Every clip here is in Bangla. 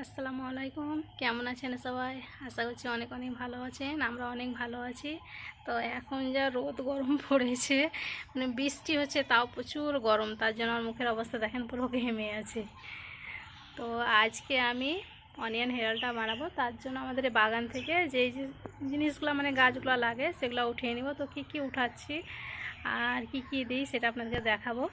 আসসালামু আলাইকুম। কেমন আছেন সবাই? আশা করছি অনেক অনেক ভালো আছেন, আমরা অনেক ভালো আছি। তো এখন যা রোদ গরম পড়েছে মানে বৃষ্টি হচ্ছে, তাও প্রচুর গরম, তার জন্য আমার মুখের অবস্থা দেখেন পুরো ঘেমে আছে। তো আজকে আমি অনিয়ন হেয়ারটা বানাবো, তার জন্য আমাদের বাগান থেকে যেই যে জিনিসগুলো মানে গাছগুলো লাগে, সেগুলো উঠিয়ে নিব। তো কী কী উঠাচ্ছি, আর কি কি দিই, সেটা আপনাদেরকে দেখাবো।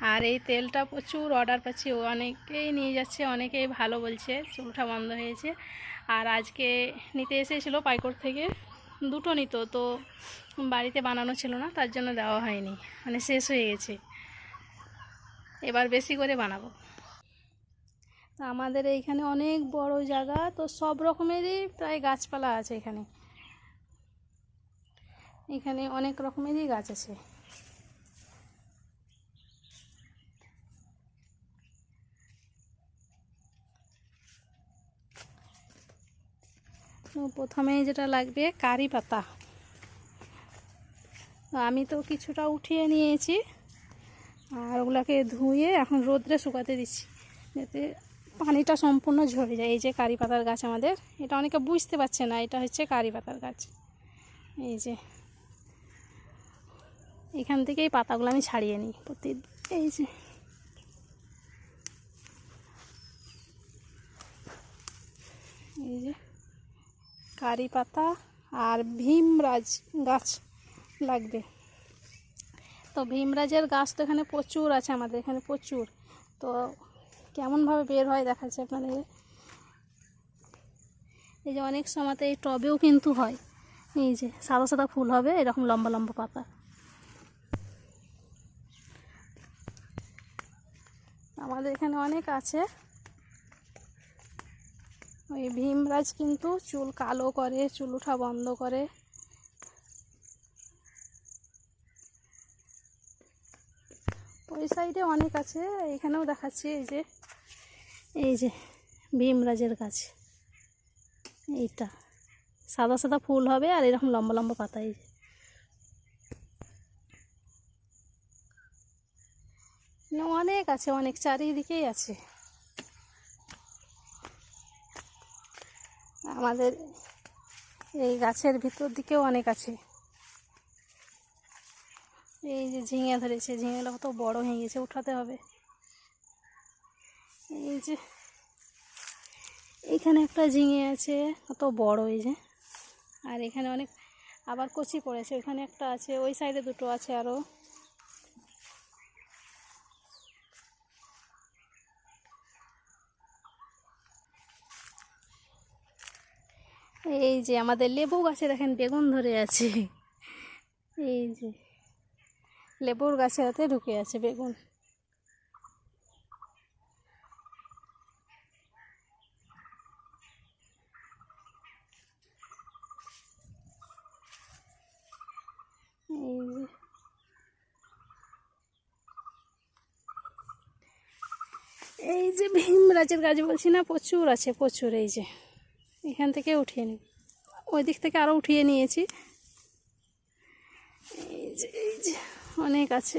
আর এই তেলটা প্রচুর অর্ডার পাচ্ছি। অনেকেই নিয়ে যাচ্ছে, অনেকেই ভালো বলছে, চুলটা বন্ধ হয়েছে। আর আজকে নিতে এসেছিল পাইকর থেকে। দুটো নিত, তো বাড়িতে বানানো ছিল না, তার জন্য দেওয়া হয়নি। মানে শেষ হয়ে গেছে। এবার বেশি করে বানাবো। আমাদের এইখানে অনেক বড় জায়গা, তো সব রকমেরই প্রায় গাছপালা আছে এখানে। এখানে অনেক রকমেরই গাছ আছে। প্রথমেই যেটা লাগবে কারি পাতা। আমি তো কিছুটা উঠিয়ে নিয়েছি, আর ওগুলাকে ধুয়ে এখন রোদ্রে শুকাতে দিচ্ছি, যাতে পানিটা সম্পূর্ণ ঝরে যায়। এই যে কারি পাতার গাছ আমাদের, এটা অনেকে বুঝতে পারছে না, এটা হচ্ছে কারি পাতার গাছ। এই যে, এখান থেকেই পাতাগুলো আমি ছাড়িয়ে নিই প্রতি এই যে এই যে কারি পাতা আর ভীমরাজ গাছ লাগবে। তো ভীমরাজের গাছ তো এখানে প্রচুর আছে আমাদের, এখানে প্রচুর। তো কেমনভাবে বের হয় দেখাচ্ছে আপনাদের? এই যে অনেক সময়তে এই টবেও কিন্তু হয়। এই যে সাদা সাদা ফুল হবে, এরকম লম্বা লম্বা পাতা। আমাদের এখানে অনেক আছে। ওই ভীমরাজ কিন্তু চুল কালো করে চুল ওঠা বন্ধ করে। ওই সাইডে অনেক আছে এখানেও দেখাচ্ছি এই যে এই যে ভীমরাজের গাছ। এইটা সাদা সাদা ফুল হবে আর এরকম লম্বা লম্বা পাতা এই যে। না, অনেক আছে অনেক চারিদিকেই আছে। আমাদের এই গাছের ভিতর দিকেও অনেক আছে। এই যে ঝিঙে ধরেছে ঝিঙেগুলো কত বড় হয়ে গেছে, উঠাতে হবে। এই যে এখানে একটা ঝিঙে আছে, কত বড় এই যে। আর এখানে অনেক আবার কচি পড়েছে, ওইখানে একটা আছে, ওই সাইডে দুটো আছে আরও এই যে আমাদের লেবু গাছে দেখেন বেগুন ধরে আছে। এই যে লেবুর গাছে হাতে ঢুকে আছে বেগুন। এই যে এই যে ভীমরাজের গাছ বলছি না, প্রচুর আছে, প্রচুর এই যে। এখান থেকে উঠিয়ে নিই ওই দিক থেকে আরও উঠিয়ে নিয়েছি। এই যে এই যে, অনেক আছে।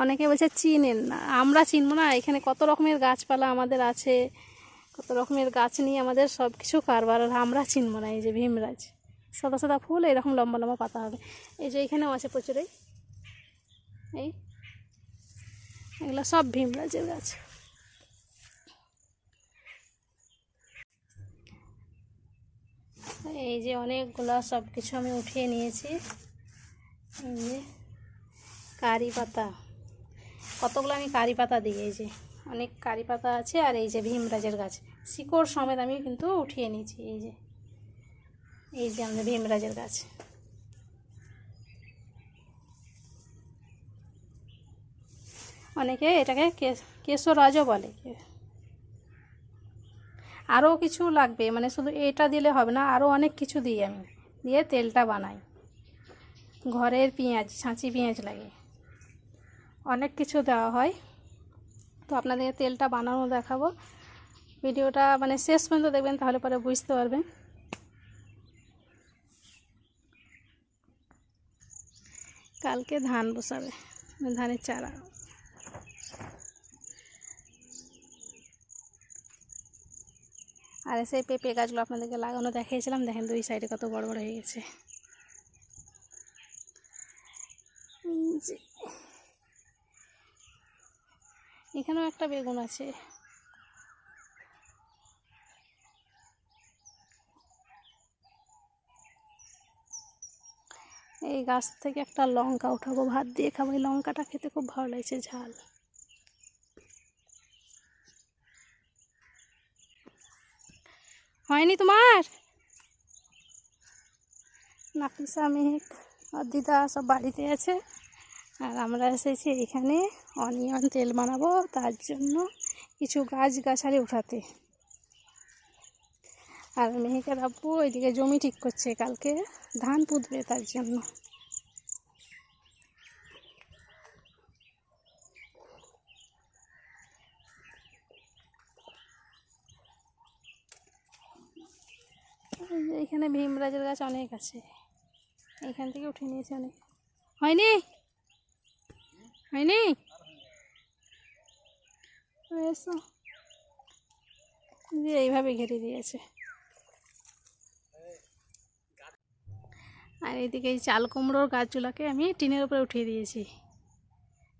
অনেকে বলছে চিনেন না। আমরা চিনবো না। এখানে কত রকমের গাছপালা আমাদের আছে, কত রকমের গাছ নিয়ে আমাদের সব কিছু কারবার। আর আমরা চিনবো না। এই যে ভীমরাজ, সাদা সাদা ফুল, এরকম লম্বা লম্বা পাতা হবে। এই যে এখানেও আছে প্রচুরই। এই, এগুলো সব ভীমরাজের গাছ। এই যে অনেকগুলো সব কিছু আমি উঠিয়ে নিয়েছি। এই যে কারি পাতা। কতগুলো আমি কারি পাতা দিই, এই যে অনেক কারি পাতা আছে আর এই যে ভীমরাজের গাছ। শিকড় সমেত আমি কিন্তু উঠিয়ে নিয়েছি, এই যে। এই যে আমাদের ভীমরাজের গাছ। অনেকে এটাকে কেশরাজও বলে। আরও কিছু লাগবে মানে শুধু এটা দিলে হবে না আরও অনেক কিছু দিই আমি। দিয়ে তেলটা বানাই। ঘরের পেঁয়াজ ছাঁচি পেঁয়াজ লাগে। অনেক কিছু দেওয়া হয়। তো আপনাদের তেলটা বানানো দেখাবো। ভিডিওটা মানে শেষ পর্যন্ত দেখবেন, তাহলে পরে বুঝতে পারবেন। কালকে ধান বসাবে ধানের চারা। আর সেই পেঁপে গাছগুলো আপনাদেরকে লাগানো দেখিয়েছিলাম। দেখেন দুই সাইডে কত বড় বড় হয়ে গেছে। এখানেও একটা বেগুন আছে। এই গাছ থেকে একটা লঙ্কা উঠাবো, ভাত দিয়ে খাব। এই লঙ্কাটা খেতে খুব ভালো লাগছে, ঝাল। হয়নি তোমার? নাফিসা মেহেক আর দিদা সব বাড়িতে আছে। আর আমরা এসেছি এখানে অনিয়ন তেল বানাবো, তার জন্য কিছু গাছ গাছালি উঠাতে। আর মেহেকের আব্বু ওইদিকে জমি ঠিক করছে কালকে, ধান পুঁতবে তার জন্য এই যে এখানে ভীমরাজের গাছ অনেক আছে। এখান থেকে উঠে নিয়েছে অনেক। হয়নি? হয়নি? এইভাবে ঘিরে দিয়েছে। আর এইদিকে এই চাল কুমড়োর গাছগুলোকে আমি টিনের উপরে উঠিয়ে দিয়েছি।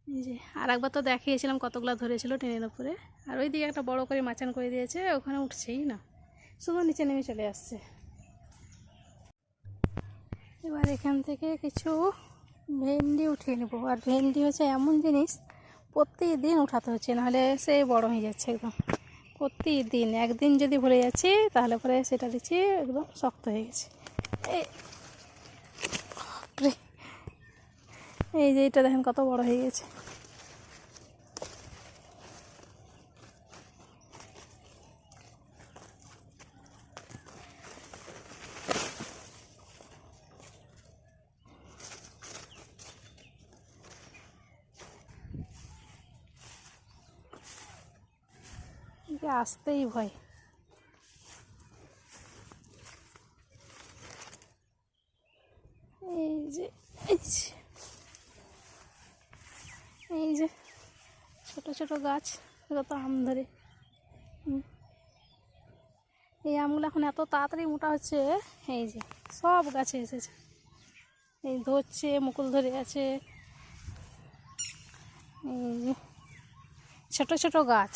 যে, আর একবার তো দেখিয়েছিলাম কতগুলো ধরেছিল টিনের উপরে। আর ওইদিকে একটা বড় করে মাচান করে দিয়েছে, ওখানে উঠছেই না। শুধু নিচে নেমে চলে আসছে। এবার এখান থেকে কিছু ভেন্ডি উঠিয়ে নেব। আর ভেন্ডি হচ্ছে এমন জিনিস, প্রতিদিন উঠাতে হচ্ছে, নাহলে সে বড় হয়ে যাচ্ছে একদম। প্রতিদিন দিন একদিন যদি ভরে যাচ্ছি, তাহলে পরে সেটা দিচ্ছি, একদম শক্ত হয়ে গেছে। এই যে এটা দেখেন কত বড় হয়ে গেছে। একে আসতেই ভয়। এই যে এই যে ছোট ছোট গাছ কত আম ধরে। এই আমগুলো এখন এত তাড়াতাড়ি মোটা হচ্ছে, এই যে, সব গাছে এসেছে। এই ধরছে, মুকুল ধরে আছে। ছোট ছোট গাছ।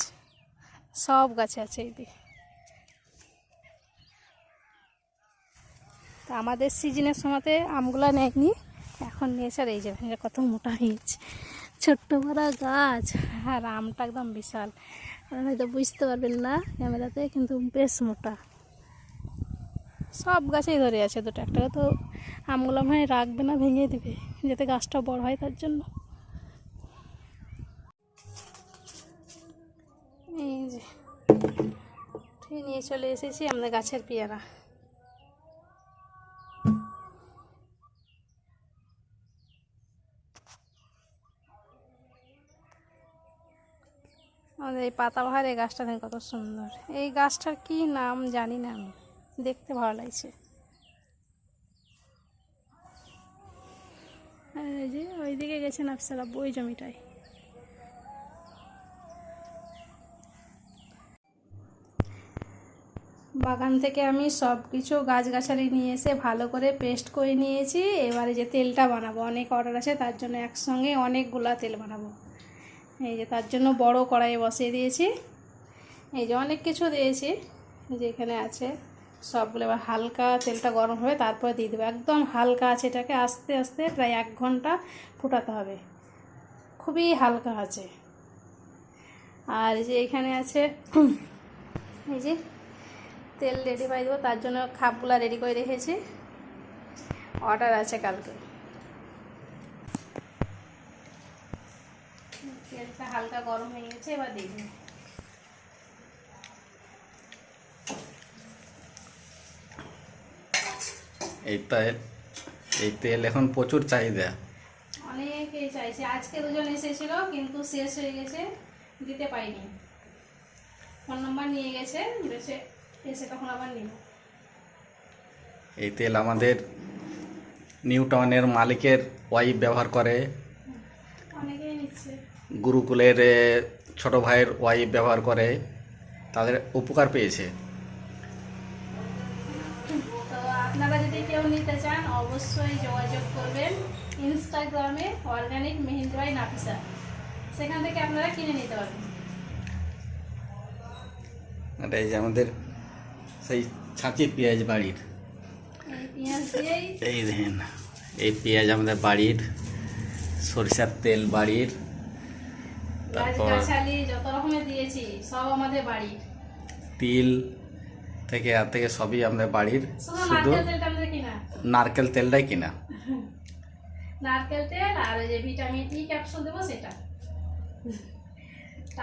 সব গাছে আছে এই দিকে। তা আমাদের সিজনের সময়তে আমগুলো নেয়নি, এখন নিয়েছে আর এই যে কত মোটা হয়েছে। ছোট্ট বড় গাছ, আর আমটা একদম বিশাল। আপনারা হয়তো বুঝতে পারবেন না, ক্যামেরাতে কিন্তু বেশ মোটা। সব গাছেই ধরে আছে দুটো, একটা তো আমগুলো মানে রাখবে না, ভেঙে দেবে, যাতে গাছটা বড় হয় তার জন্য এই যে উঠিয়ে নিয়ে চলে এসেছি আমাদের গাছের পেয়ারা। আমাদের এই পাতাবাহার এই গাছটা কত সুন্দর। এই গাছটার কি নাম জানি না আমি। দেখতে ভালো লাগছে। আর এই যে ওইদিকে গেছেন আফসার আব্বু ওই জমিটায়। বাগান থেকে আমি সব কিছু গাছগাছালি নিয়ে এসে ভালো করে পেস্ট করে নিয়েছি। এবারে যে তেলটা বানাবো, অনেক অর্ডার আছে, তার জন্য একসঙ্গে অনেকগুলা তেল বানাবো। এই যে তার জন্য বড় কড়াইয়ে বসিয়ে দিয়েছি। এই যে অনেক কিছু দিয়েছি এই যে এখানে আছে সবগুলো। এবার হালকা তেলটা গরম হবে, তারপরে দিয়ে দেবো। একদম হালকা আছে এটাকে, আস্তে আস্তে প্রায় এক ঘণ্টা ফুটাতে হবে। খুবই হালকা আছে। আর যে এখানে আছে, এই যে তেল রেডি করে দেবো তার জন্য খাপগুলা রেডি করে রেখেছি। অর্ডার আছে কালকে। তেলটা হালকা গরম হয়ে গেছে এবার দিয়ে দিন এই তেল এই তেল এখন প্রচুর চাহিদা। অনেকেই চাইছে। আজকে দুজন এসেছিল কিন্তু শেষ হয়ে গেছে দিতে পাইনি। ফোন নাম্বার নিয়ে গেছে বেশে এই তেল আমাদের নিউটনের মালিকের ওয়াইফ ব্যবহার করে। গুরুকুলের ছোট ভাইয়ের ওয়াইফ ব্যবহার করে। তাদের উপকার পেয়েছে। তো আপনারা যদি কেউ নিতে চান অবশ্যই যোগাযোগ করবেন ইনস্টাগ্রামে অর্গ্যানিক মেহিন্দ্রাই নাফিসা। সেখান থেকে আপনারা কিনে নিতে পারবেন। এটাই যে আমাদের সেই ছাঁচি পেঁয়াজ বাড়ির। এই পেঁয়াজ দেখেন এই পেঁয়াজ আমাদের বাড়ির সরিষার তেল বাড়ির তারপর যত রকমের দিয়েছি সব আমাদের বাড়ির। তিল থেকে আর থেকে সবই আমাদের বাড়ির। শুধু নারকেল তেলটাই কিনা। নারকেল তেল আর যে ভিটামিন ই ক্যাপসুল দেবো সেটা।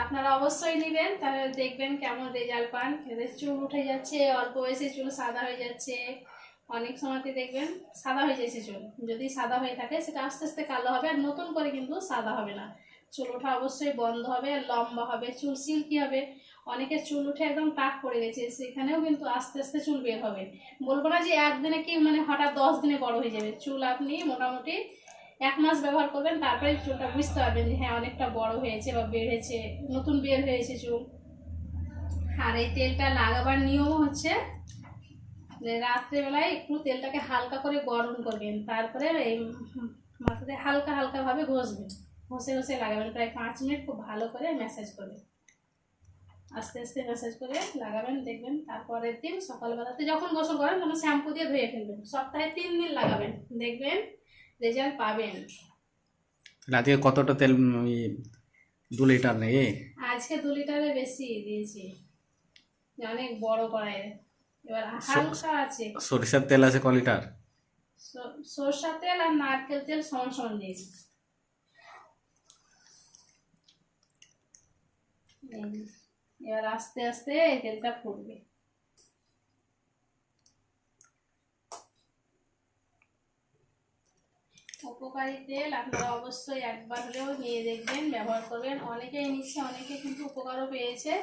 আপনারা অবশ্যই নেবেন, তাহলে দেখবেন কেমন রেজাল্ট পান। চুল উঠে যাচ্ছে, অল্প বয়সে চুল সাদা হয়ে যাচ্ছে। অনেক সময়তে দেখবেন সাদা হয়ে যাচ্ছে চুল। যদি সাদা হয়ে থাকে, সেটা আস্তে আস্তে কালো হবে আর নতুন করে কিন্তু সাদা হবে না। চুল ওঠা অবশ্যই বন্ধ হবে, লম্বা হবে, চুল সিল্কি হবে। অনেকের চুল উঠে একদম টাক পড়ে গেছে, সেখানেও কিন্তু আস্তে আস্তে চুল বের হবে। বলব না যে একদিনে কি মানে হঠাৎ দশ দিনে বড় হয়ে যাবে। চুল আপনি মোটামুটি এক মাস ব্যবহার করবেন, তারপরে চুলটা বুঝতে পারবেন যে হ্যাঁ অনেকটা বড় হয়েছে বা বেড়েছে, নতুন বের হয়েছে চুল। আর এই তেলটা লাগাবার নিয়মও হচ্ছে রাত্রেবেলায় একটু তেলটাকে হালকা করে গরম করবেন, তারপরে এই মাথাতে হালকা হালকাভাবে ঘষবেন। ঘষে ঘষে লাগাবেন, প্রায় পাঁচ মিনিট খুব ভালো করে ম্যাসাজ করবেন। আস্তে আস্তে ম্যাসাজ করে লাগাবেন, দেখবেন তারপরের দিন সকালবেলাতে যখন গোসল করেন তখন শ্যাম্পু দিয়ে ধুয়ে ফেলবেন। সপ্তাহে তিন দিন লাগাবেন, দেখবেন রেজাল্ট পাবেন। আজকে কতটা তেল দু লিটার নেই? আজকে দু লিটারে বেশি দিয়েছি। অনেক বড় কড়াই। এবার হালকা আছে। সরিষার তেল আছে ক লিটার? স- সরষা তেল আর নারকেল তেল সমান সমান দিয়েছি। এবার আস্তে আস্তে তেলটা ফুটবে। উপকারী তেল আপনারা অবশ্যই একবার হলেও নিয়ে দেখবেন, ব্যবহার করবেন। অনেকেই নিচ্ছে অনেকে কিন্তু উপকারও পেয়েছে।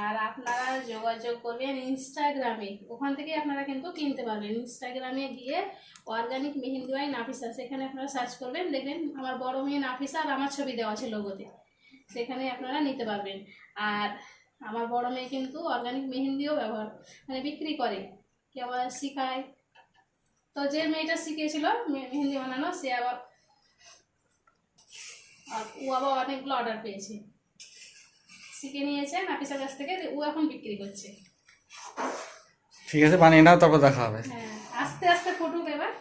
আর আপনারা যোগাযোগ করবেন ইনস্টাগ্রামে। ওখান থেকে আপনারা কিন্তু কিনতে পারবেন। ইনস্টাগ্রামে গিয়ে অর্গানিক মেহেন্দি ওয়াই নাফিসা, সেখানে আপনারা সার্চ করবেন, দেখবেন আমার বড় মেয়ে নাফিসা আর আমার ছবি দেওয়া আছে লোগোতে সেখানে আপনারা নিতে পারবেন। আর আমার বড় মেয়ে কিন্তু অর্গানিক মেহেন্দিও ব্যবহার মানে বিক্রি করে। কে আবার শিখায়। তো যে মেয়েটা শিখিয়েছিল মে- মেহেন্দি বানানো সে আবার আর ও আবার অনেকগুলো অর্ডার পেয়েছে। শিখে নিয়েছে নাফিসার কাছ থেকে ও এখন বিক্রি করছে। ঠিক আছে বানিয়ে নাও তারপর দেখা হবে। হ্যাঁ আস্তে আস্তে ফুটুক এবার।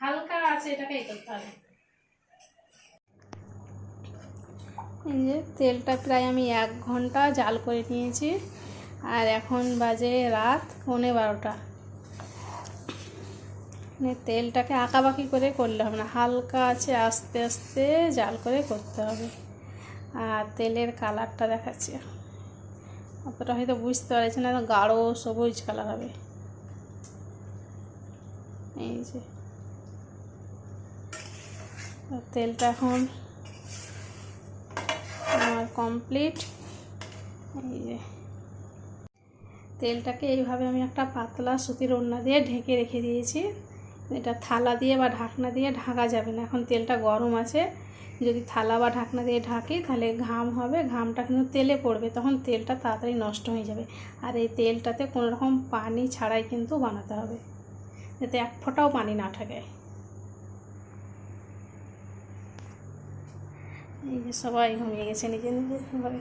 হালকা আছে এটাকে এই করতে হবে। এই যে তেলটা প্রায় আমি এক ঘণ্টা জাল করে নিয়েছি। আর এখন বাজে রাত পৌনে বারোটা। তেলটাকে আঁকাবাকি করে করলে হবে না, হালকা আছে, আস্তে আস্তে জাল করে করতে হবে। আর তেলের কালারটা দেখাচ্ছি। অতটা হয়তো বুঝতে পারছি না গাঢ় সবুজ কালার হবে। এই যে। তেলটা এখন আমার কমপ্লিট। এই যে। তেলটাকে এইভাবে আমি একটা পাতলা সুতির ওড়না দিয়ে ঢেকে রেখে দিয়েছি। এটা থালা দিয়ে বা ঢাকনা দিয়ে ঢাকা যাবে না। এখন তেলটা গরম আছে। যদি থালা বা ঢাকনা দিয়ে ঢাকি তাহলে ঘাম হবে, ঘামটা কিন্তু তেলে পড়বে। তখন তেলটা তাড়াতাড়ি নষ্ট হয়ে যাবে। আর এই তেলটাতে কোনো রকম পানি ছাড়াই কিন্তু বানাতে হবে। যাতে এক ফোঁটাও পানি না থাকে। এই যে সবাই ঘুমিয়ে গেছে নিজে নিজে ঘরে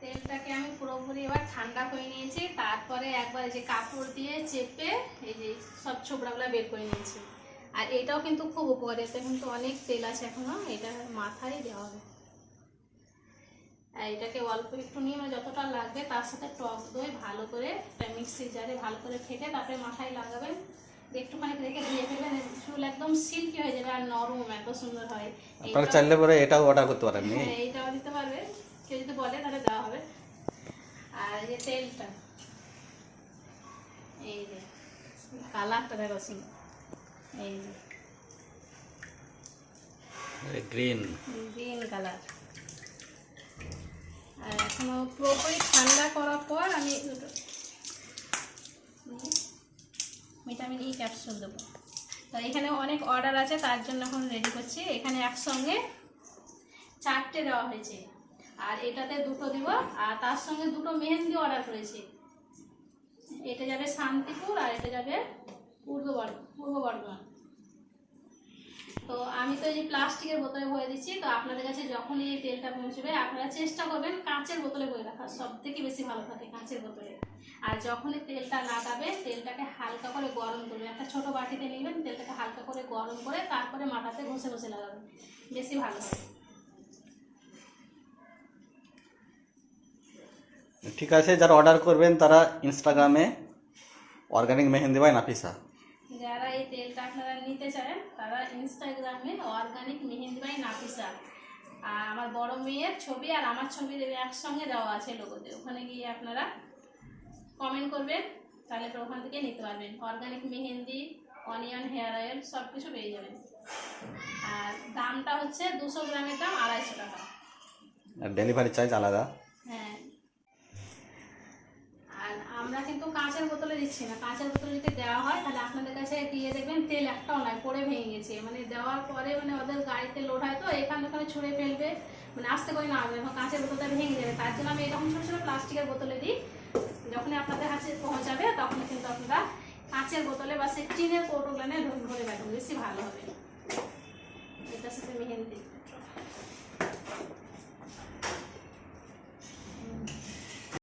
তেলটাকে আমি পুরোপুরি এবার ঠান্ডা করে নিয়েছি তারপরে একবার এই যে কাপড় দিয়ে চেপে এই যে সব ছোবড়াগুলো বের করে নিয়েছি। আর এটাও কিন্তু খুব উপকারী এতে কিন্তু অনেক তেল আছে এখনও এটা মাথায় দেওয়া হবে। আর এটাকে অল্প একটু নিয়ে মানে যতটা লাগবে তার সাথে টক দই ভালো করে একটা মিক্সি জারে ভালো করে ফেটে তারপরে মাথায় লাগাবেন। একটুখানি রেখে দিয়ে ফেলবেন চুল একদম সিল্কি হয়ে যাবে আর নরম এত সুন্দর হয়। আপনারা এইটাও- চাইলে পরে এটাও অর্ডার করতে পারেন হ্যাঁ এইটাও দিতে পারবে কেউ যদি বলে তাহলে দেওয়া হবে। আর এই যে তেলটা এই যে কালারটা দেখো এই যে গ্রিন গ্রিন কালার আর এখনও পুরোপুরি ঠান্ডা করার পর আমি দুটো ভিটামিন ই ক্যাপসুল দেবো। তো এখানে অনেক অর্ডার আছে তার জন্য এখন রেডি করছি। এখানে একসঙ্গে চারটে দেওয়া হয়েছে। আর এটাতে দুটো দিব, আর তার সঙ্গে দুটো মেহেন্দি অর্ডার করেছি। এটা যাবে শান্তিপুর আর এটা যাবে পূর্ব পূর্ব বর্ধমান। তো আমি তো এই যে প্লাস্টিকের বোতলে ভরে দিচ্ছি, তো আপনাদের কাছে যখনই এই তেলটা পৌঁছবে, আপনারা চেষ্টা করবেন কাঁচের বোতলে ভরে রাখার সব থেকে বেশি ভালো থাকে কাঁচের বোতলে। আর যখনই তেলটা লাগাবে, তেলটাকে হালকা করে গরম করবে, একটা ছোট বাটিতে নেবেন, তেলটাকে হালকা করে গরম করে তারপরে মাথাতে ঘষে ঘষে লাগাবেন, বেশি ভালো হবে। ঠিক আছে যারা অর্ডার করবেন তারা ইনস্টাগ্রামে অর্গানিক মেহেন্দি বাই নাফিসা। যারা এই তেলটা আপনারা নিতে চান তারা ইনস্টাগ্রামে অর্গানিক মেহেন্দি বাই নাফিসা। আর আমার বড় মেয়ের ছবি আর আমার ছবি একসঙ্গে দেওয়া আছে লোগোতে ওখানে গিয়ে আপনারা কমেন্ট করবেন তাহলে তো ওখান থেকে নিতে পারবেন। Organic mehendi onion hair oil সব কিছু পেয়ে যাবেন। আর দামটা হচ্ছে দুশো গ্রামের দাম আড়াইশো টাকা। আর ডেলিভারি চার্জ আলাদা। হ্যাঁ আমরা কিন্তু কাঁচের বোতলে দিচ্ছি না। কাঁচের বোতলে যদি দেওয়া হয়, তাহলে আপনাদের কাছে দিয়ে দেখবেন তেল একটাও নয় পরে ভেঙে গেছে। মানে দেওয়ার পরে মানে ওদের গাড়িতে লোড হয় তো, এখানে ওখানে ছুঁড়ে ফেলবে। মানে আস্তে করে না এখন কাঁচের বোতলটা ভেঙে যাবে। তার জন্য আমি এরকম ছোটো ছোটো প্লাস্টিকের বোতলে দিই। যখনই আপনাদের কাছে পৌঁছাবে, তখন কিন্তু আপনারা কাঁচের বোতলে বা সে টিনের কৌটোগুলো ভরে রাখবেন। বেশি ভালো হবে। এটার সাথে মেহেন্দি।